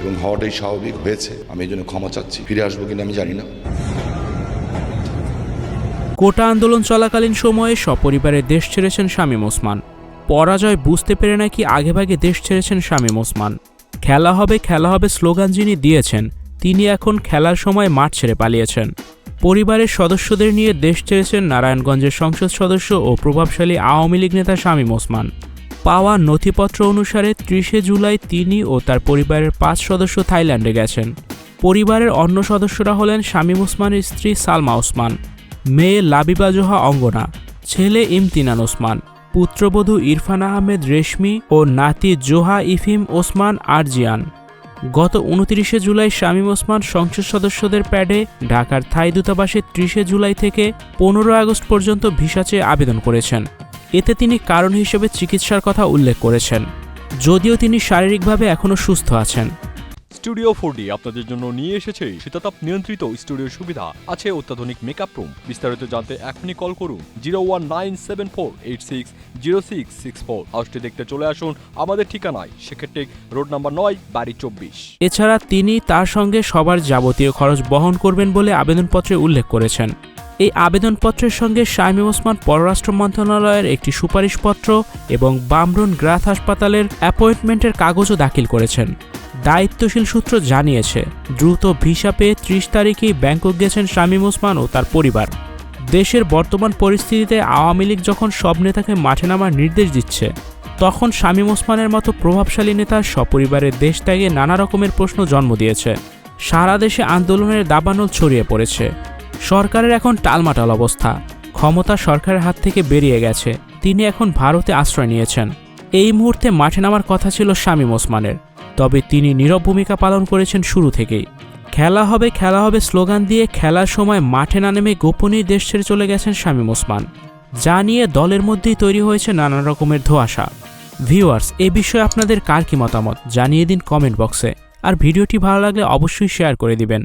এবং হওয়াটাই স্বাভাবিক হয়েছে। আমি এই জন্য ক্ষমা চাচ্ছি। ফিরে আসব কিনা আমি জানি না। কোটা আন্দোলন চলাকালীন সময়ে সপরিবারে দেশ ছেড়েছেন শামীম ওসমান। পরাজয় বুঝতে পেরে নাকি আগেভাগে দেশ ছেড়েছেন শামীম ওসমান। খেলা হবে খেলা হবে স্লোগান যিনি দিয়েছেন, তিনি এখন খেলার সময় মাঠ ছেড়ে পালিয়েছেন। পরিবারের সদস্যদের নিয়ে দেশ ছেড়েছেন নারায়ণগঞ্জের সংসদ সদস্য ও প্রভাবশালী আওয়ামী লীগ নেতা শামীম ওসমান। পাওয়া নথিপত্র অনুসারে ত্রিশে জুলাই তিনি ও তার পরিবারের পাঁচ সদস্য থাইল্যান্ডে গেছেন। পরিবারের অন্য সদস্যরা হলেন শামীম ওসমানের স্ত্রী সালমা ওসমান, মেয়ে লাবিবা জোহা অঙ্গনা, ছেলে ইমতিনান ওসমান, পুত্রবধূ ইরফান আহমেদ রেশমি ও নাতি জোহা ইফিম ওসমান আরজিয়ান। গত উনত্রিশে জুলাই শামীম ওসমান সংসদ সদস্যদের প্যাডে ঢাকার থাই দূতাবাসে ত্রিশে জুলাই থেকে পনেরো আগস্ট পর্যন্ত ভিসা চেয়ে আবেদন করেছেন। এতে তিনি কারণ হিসেবে চিকিৎসার কথা উল্লেখ করেছেন যদিও তিনি শারীরিকভাবে এখনও সুস্থ আছেন। স্টুডিও ফোর ডি আপনাদের জন্য নিয়ে এসেছে শীতাতাপ নিয়ন্ত্রিত স্টুডিও সুবিধা। আছে অত্যাধুনিক মেকআপ রুম। বিস্তারিত জানতে এখনই কল করুন zero one nine seven four eight six zero six six four. হাউসটি দেখতে চলে আসুন আমাদের ঠিকানায়। সেক্ষেত্রে রোড নাম্বার নয় বাড়ি চব্বিশ। এছাড়া তিনি তার সঙ্গে সবার যাবতীয় খরচ বহন করবেন বলে আবেদনপত্রে উল্লেখ করেছেন। এই আবেদনপত্রের সঙ্গে শামীম ওসমান পররাষ্ট্র মন্ত্রণালয়ের একটি সুপারিশপত্র এবং বামরুন গ্রাথ হাসপাতালের অ্যাপয়েন্টমেন্টের কাগজও দাখিল করেছেন। দায়িত্বশীল সূত্র জানিয়েছে, দ্রুত ভিসা পেয়ে ত্রিশ তারিখেই ব্যাংকক গেছেন শামীম ওসমান ও তার পরিবার। দেশের বর্তমান পরিস্থিতিতে আওয়ামী লীগ যখন সব নেতাকে মাঠে নামার নির্দেশ দিচ্ছে, তখন শামীম ওসমানের মতো প্রভাবশালী নেতা সপরিবারের দেশ ত্যাগে নানা রকমের প্রশ্ন জন্ম দিয়েছে। সারা দেশে আন্দোলনের দাবানল ছড়িয়ে পড়েছে। সরকারের এখন টালমাটাল অবস্থা। ক্ষমতা সরকারের হাত থেকে বেরিয়ে গেছে। তিনি এখন ভারতে আশ্রয় নিয়েছেন। এই মুহূর্তে মাঠে নামার কথা ছিল শামীম ওসমানের। তবে তিনি নীরব ভূমিকা পালন করেছেন শুরু থেকেই। খেলা হবে খেলা হবে স্লোগান দিয়ে খেলার সময় মাঠে না নেমে গোপনেই দেশ ছেড়ে চলে গেছেন শামীম ওসমান। যা নিয়ে দলের মধ্যেই তৈরি হয়েছে নানা রকমের ধোঁয়াশা। ভিউয়ার্স, এ বিষয়ে আপনাদের কার কি মতামত জানিয়ে দিন কমেন্ট বক্সে। আর ভিডিওটি ভালো লাগলে অবশ্যই শেয়ার করে দিবেন।